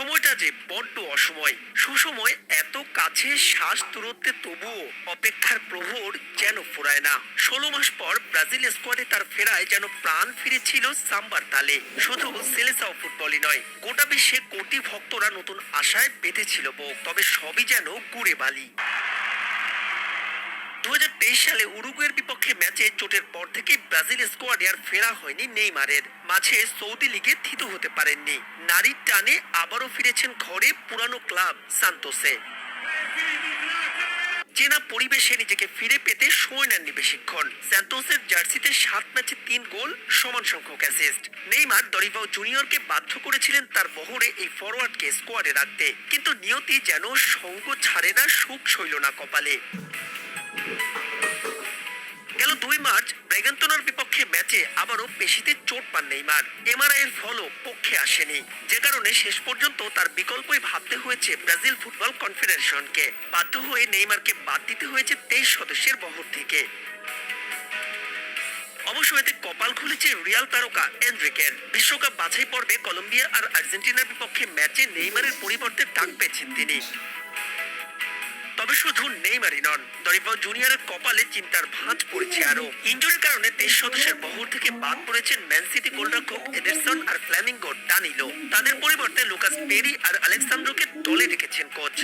সময়টা যে বড্ড অসময়। সুসময় এত কাছে শ্বাস দূরত্বে তবুও অপেক্ষার প্রহর যেন ফুরায় না। ষোলো মাস পর ব্রাজিল স্কোয়াডে তার ফেরায় যেন প্রাণ ফিরেছিল সাম্বার তালে। শুধু সেলেসাও ফুটবলই নয়, গোটা বিশ্বে কোটি ভক্তরা নতুন আশায় বেঁধেছিল বোক তবে সবই যেন গুড়ে বালি। দু হাজার তেইশ সালে উরুগুয়ের বিপক্ষে ম্যাচে চোটের পর থেকে ব্রাজিল স্কোয়াডে আর ফেরা হয়নি নেইমারের। মাঝে সৌদি লিগে থিতু হতে পারেননি। নারীর টানে আবারও ফিরেছেন ঘরে পুরানো ক্লাব সান্তোসে। চেনা পরিবেশে নিজেকে ফিরে পেতে সময় নেননি বেশিক্ষণ। স্যান্টোসের জার্সিতে সাত ম্যাচে তিন গোল, সমান সংখ্যক অ্যাসিস্ট। নেইমার দরিভাও জুনিয়রকে বাধ্য করেছিলেন তার বহরে এই ফরওয়ার্ডকে স্কোয়াডে রাখতে। কিন্তু নিয়তি যেন সঙ্গ ছাড়ে না, সুখ সইল না কপালে। গেল দুই মার্চ বিপক্ষে ম্যাচে আবারও পেশিতে চোট পান নেইমার। এমআরআই এর ফলও পক্ষে আসেনি। যে কারণে শেষ পর্যন্ত তার বিকল্পই ভাবতে হয়েছে ব্রাজিল ফুটবল কনফেডারেশনকে। বাধ্য হয়ে নেইমারকে বাদ দিতে হয়েছে তেইশ সদস্যের বহর থেকে। অবশ্য এতে কপাল খুলেছে রিয়াল তারকা এনরিকের। বিশ্বকাপ বাছাই পর্বে কলম্বিয়া আর আর্জেন্টিনার বিপক্ষে ম্যাচে নেইমারের পরিবর্তে ডাক পেয়েছেন তিনি। তবে শুধু নেইমারই নন দরিফাও জুনিয়রের কপালে চিন্তার ভাঁজ পড়েছে আরও ইঞ্জুরির কারণে তেইশ সদস্যের বহর থেকে বাদ পড়েছেন ম্যান সিটি গোলরক্ষক এডারসন আর ফ্ল্যামিঙ্গো ডানিলো তাদের পরিবর্তে লুকাস পেরি আর আলেক্সান্দ্রোকে দলে রেখেছেন কোচ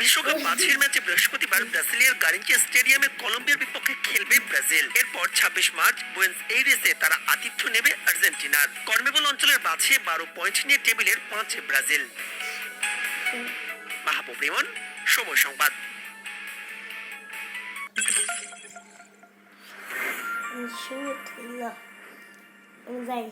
বিশ্বকাপ বাছাইয়ের ম্যাচে বৃহস্পতিবার ব্রাজিলিয়ার গারিঞ্চিয়া স্টেডিয়ামে কলম্বিয়ার বিপক্ষে খেলবে ব্রাজিল। এরপর ছাব্বিশ মার্চ বুয়েন্স এইরেসে তারা আতিথ্য নেবে আর্জেন্টিনার। কর্মেবল অঞ্চলের বাছে বারো পয়েন্ট নিয়ে টেবিলের পাঁচে ব্রাজিল। মাহবুব সময় সংবাদ যাই.